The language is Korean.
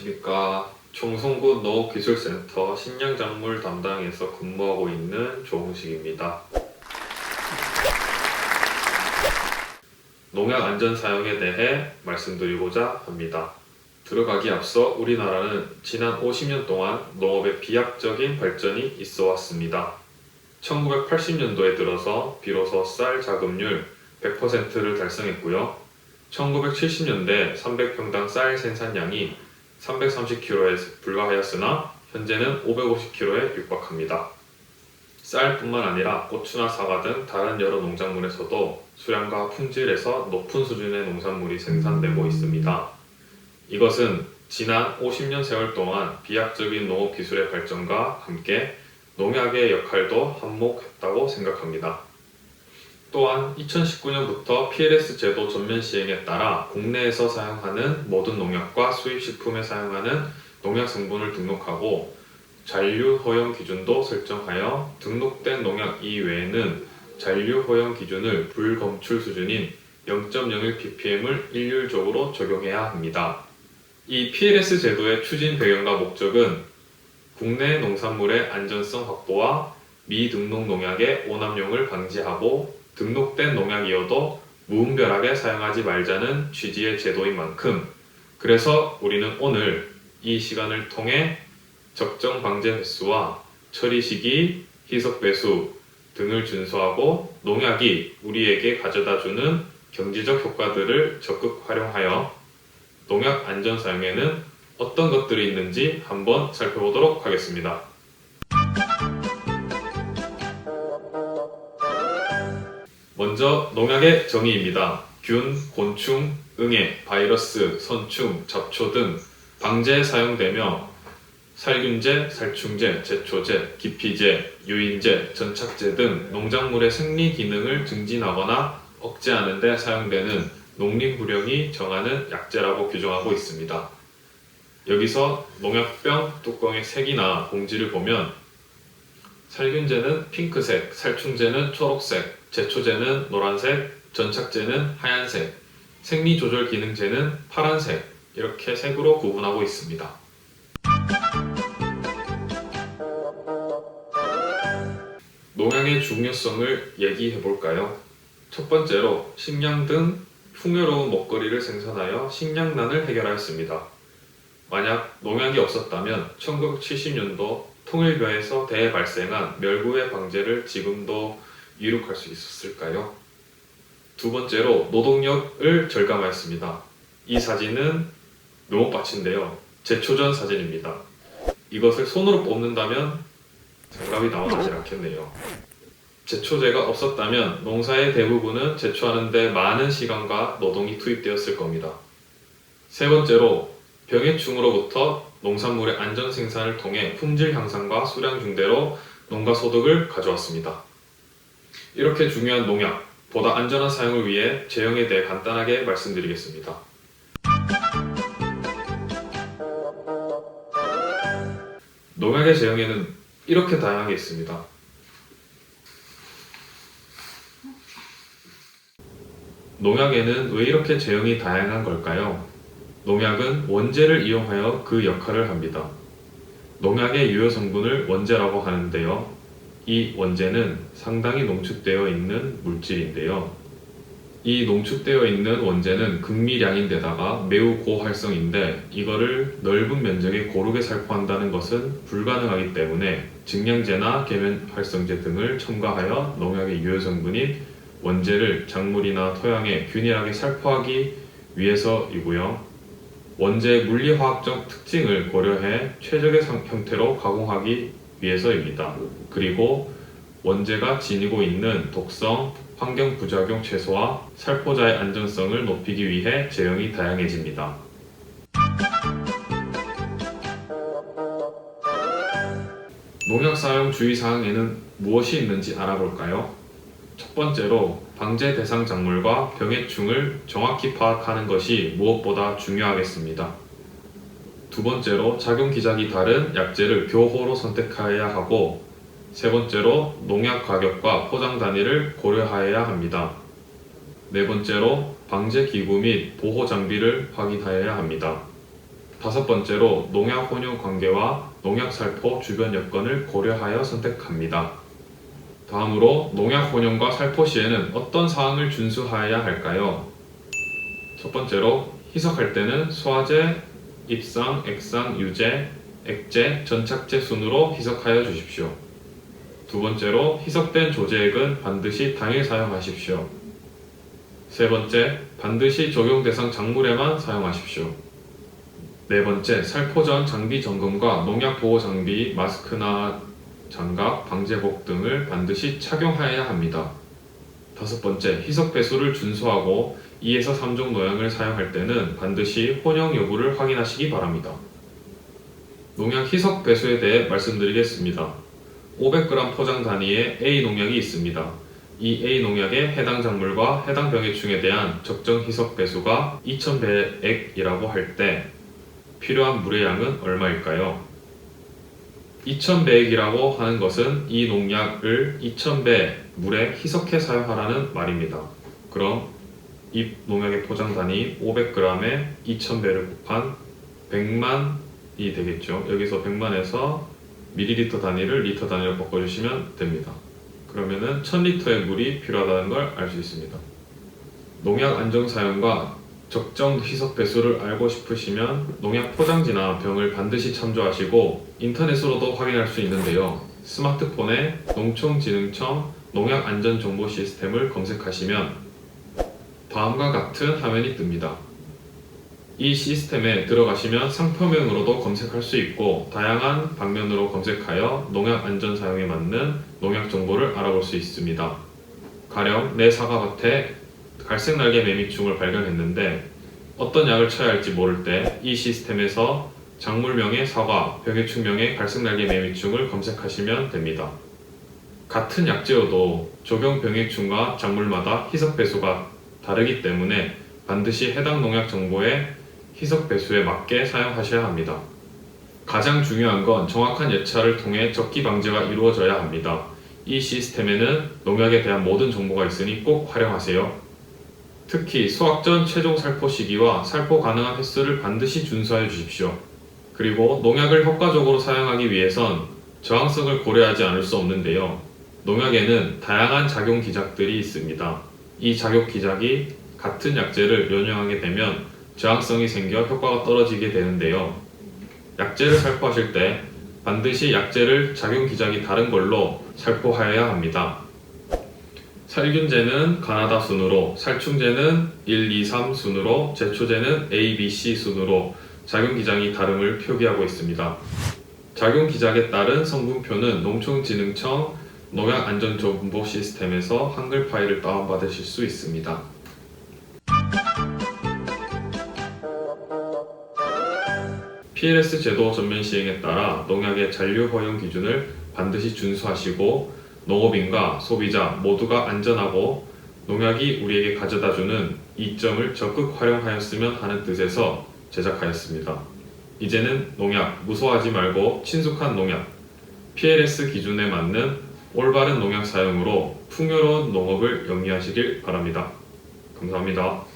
안녕하십니까. 청송구 농업기술센터 식량작물 담당에서 근무하고 있는 조홍식입니다. 농약 안전 사용에 대해 말씀드리고자 합니다. 들어가기 앞서 우리나라는 지난 50년 동안 농업의 비약적인 발전이 있어 왔습니다. 1980년도에 들어서 비로소 쌀 자급률 100%를 달성했고요. 1970년대 300평당 쌀 생산량이 330kg에 불과하였으나 현재는 550kg에 육박합니다. 쌀뿐만 아니라 고추나 사과 등 다른 여러 농작물에서도 수량과 품질에서 높은 수준의 농산물이 생산되고 있습니다. 이것은 지난 50년 세월 동안 비약적인 농업 기술의 발전과 함께 농약의 역할도 한몫했다고 생각합니다. 또한 2019년부터 PLS 제도 전면 시행에 따라 국내에서 사용하는 모든 농약과 수입식품에 사용하는 농약 성분을 등록하고 잔류 허용 기준도 설정하여 등록된 농약 이외에는 잔류 허용 기준을 불검출 수준인 0.01 ppm을 일률적으로 적용해야 합니다. 이 PLS 제도의 추진 배경과 목적은 국내 농산물의 안전성 확보와 미등록 농약의 오남용을 방지하고 등록된 농약이어도 무분별하게 사용하지 말자는 취지의 제도인 만큼 그래서 우리는 오늘 이 시간을 통해 적정 방제 횟수와 처리 시기, 희석 배수 등을 준수하고 농약이 우리에게 가져다 주는 경제적 효과들을 적극 활용하여 농약 안전 사용에는 어떤 것들이 있는지 한번 살펴보도록 하겠습니다. 먼저 농약의 정의입니다. 균, 곤충, 응애, 바이러스, 선충, 잡초 등 방제에 사용되며 살균제, 살충제, 제초제, 기피제, 유인제, 전착제 등 농작물의 생리 기능을 증진하거나 억제하는 데 사용되는 농림부령이 정하는 약제라고 규정하고 있습니다. 여기서 농약병 뚜껑의 색이나 봉지를 보면 살균제는 핑크색, 살충제는 초록색, 제초제는 노란색, 전착제는 하얀색, 생리조절기능제는 파란색 이렇게 색으로 구분하고 있습니다. 농약의 중요성을 얘기해 볼까요? 첫 번째로 식량 등 풍요로운 먹거리를 생산하여 식량난을 해결하였습니다. 만약 농약이 없었다면 1970년도 통일교에서 대발생한 멸구의 방제를 지금도 이룩할 수 있었을까요? 두 번째로 노동력을 절감하였습니다. 이 사진은 묘목밭인데요. 제초전 사진입니다. 이것을 손으로 뽑는다면 장갑이 나오지 않겠네요. 제초제가 없었다면 농사의 대부분은 제초하는데 많은 시간과 노동이 투입되었을 겁니다. 세 번째로 병해충으로부터 농산물의 안전 생산을 통해 품질 향상과 수량 증대로 농가 소득을 가져왔습니다. 이렇게 중요한 농약, 보다 안전한 사용을 위해 제형에 대해 간단하게 말씀드리겠습니다. 농약의 제형에는 이렇게 다양하게 있습니다. 농약에는 왜 이렇게 제형이 다양한 걸까요? 농약은 원재를 이용하여 그 역할을 합니다. 농약의 유효 성분을 원재라고 하는데요. 이 원재는 상당히 농축되어 있는 물질인데요. 이 농축되어 있는 원재는 극미량인데다가 매우 고활성인데 이거를 넓은 면적에 고르게 살포한다는 것은 불가능하기 때문에 증량제나 계면 활성제 등을 첨가하여 농약의 유효 성분인 원재를 작물이나 토양에 균일하게 살포하기 위해서이고요. 원재의 물리화학적 특징을 고려해 최적의 상- 형태로 가공하기 위해서입니다. 그리고 원재가 지니고 있는 독성, 환경 부작용 최소화, 살포자의 안전성을 높이기 위해 제형이 다양해집니다. 농약 사용 주의 사항에는 무엇이 있는지 알아볼까요? 첫 번째로 방제 대상 작물과 병해충을 정확히 파악하는 것이 무엇보다 중요하겠습니다. 두 번째로 작용 기작이 다른 약재를 교호로 선택하여야 하고 세 번째로 농약 가격과 포장 단위를 고려하여야 합니다. 네 번째로 방제 기구 및 보호 장비를 확인하여야 합니다. 다섯 번째로 농약 혼용 관계와 농약 살포 주변 여건을 고려하여 선택합니다. 다음으로 농약 혼용과 살포 시에는 어떤 사항을 준수하여야 할까요? 첫 번째로 희석할 때는 소화제, 입상, 액상, 유제, 액제, 전착제 순으로 희석하여 주십시오. 두 번째로 희석된 조제액은 반드시 당일 사용하십시오. 세 번째, 반드시 적용 대상 작물에만 사용하십시오. 네 번째, 살포 전 장비 점검과 농약 보호 장비, 마스크나 장갑, 방제복 등을 반드시 착용하여야 합니다. 다섯 번째, 희석 배수를 준수하고 2에서 3종 노양을 사용할 때는 반드시 혼용 여부를 확인하시기 바랍니다. 농약 희석 배수에 대해 말씀드리겠습니다. 500g 포장 단위의 A 농약이 있습니다. 이 A 농약의 해당 작물과 해당 병해충에 대한 적정 희석 배수가 2000배액이라고 할 때 필요한 물의 양은 얼마일까요? 2000배액이라고 하는 것은 이 농약을 2000배 물에 희석해 사용하라는 말입니다. 그럼 이 농약의 포장 단위 500g에 2000배를 곱한 100만이 되겠죠. 여기서 100만에서 밀리리터 단위를 리터 단위로 바꿔주시면 됩니다. 그러면은 1000리터의 물이 필요하다는 걸 알 수 있습니다. 농약 안정 사용과 적정 희석 배수를 알고 싶으시면 농약 포장지나 병을 반드시 참조하시고 인터넷으로도 확인할 수 있는데요. 스마트폰에 농촌진흥청 농약 안전 정보 시스템을 검색하시면 다음과 같은 화면이 뜹니다. 이 시스템에 들어가시면 상표명으로도 검색할 수 있고 다양한 방면으로 검색하여 농약 안전 사용에 맞는 농약 정보를 알아볼 수 있습니다. 가령 내 사과밭에 갈색 날개 매미충을 발견했는데 어떤 약을 쳐야 할지 모를 때 이 시스템에서 작물명의 사과, 병해충명의 갈색 날개 매미충을 검색하시면 됩니다. 같은 약재여도 적용 병해충과 작물마다 희석 배수가 다르기 때문에 반드시 해당 농약 정보에 희석 배수에 맞게 사용하셔야 합니다. 가장 중요한 건 정확한 예찰을 통해 적기 방지가 이루어져야 합니다. 이 시스템에는 농약에 대한 모든 정보가 있으니 꼭 활용하세요. 특히 수확 전 최종 살포 시기와 살포 가능한 횟수를 반드시 준수하여 주십시오. 그리고 농약을 효과적으로 사용하기 위해선 저항성을 고려하지 않을 수 없는데요. 농약에는 다양한 작용 기작들이 있습니다. 이 작용 기작이 같은 약재를 연용하게 되면 저항성이 생겨 효과가 떨어지게 되는데요. 약재를 살포하실 때 반드시 약재를 작용 기작이 다른 걸로 살포하여야 합니다. 살균제는 가나다 순으로, 살충제는 1, 2, 3 순으로, 제초제는 A, B, C 순으로 작용 기작이 다름을 표기하고 있습니다. 작용 기작에 따른 성분표는 농촌진흥청 농약안전정보 시스템에서 한글 파일을 다운받으실 수 있습니다. PLS 제도 전면 시행에 따라 농약의 잔류 허용 기준을 반드시 준수하시고 농업인과 소비자 모두가 안전하고 농약이 우리에게 가져다주는 이점을 적극 활용하였으면 하는 뜻에서 제작하였습니다. 이제는 농약 무서워하지 말고 친숙한 농약 PLS 기준에 맞는 올바른 농약 사용으로 풍요로운 농업을 영위하시길 바랍니다. 감사합니다.